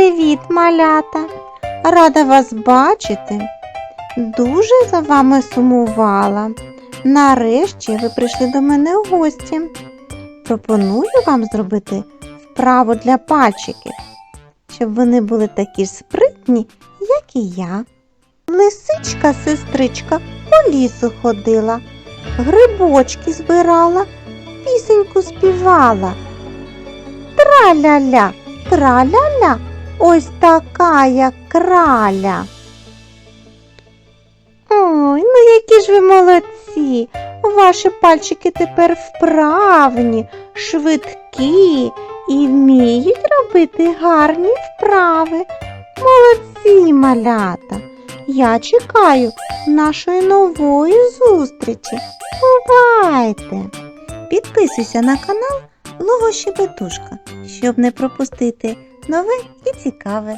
Привіт, малята! Рада вас бачити. Дуже за вами сумувала. Нарешті ви прийшли до мене у гості. Пропоную вам зробити вправу для пальчиків, щоб вони були такі ж спритні, як і я. Лисичка, сестричка, по лісу ходила, грибочки збирала, пісеньку співала. Траля-ля, траля-ля, ось така краля. Ой, ну які ж ви молодці! Ваші пальчики тепер вправні, швидкі і вміють робити гарні вправи. Молодці, малята! Я чекаю нашої нової зустрічі. Бувайте! Підписуйся на канал Лого Щебетушка, щоб не пропустити нове і цікаве.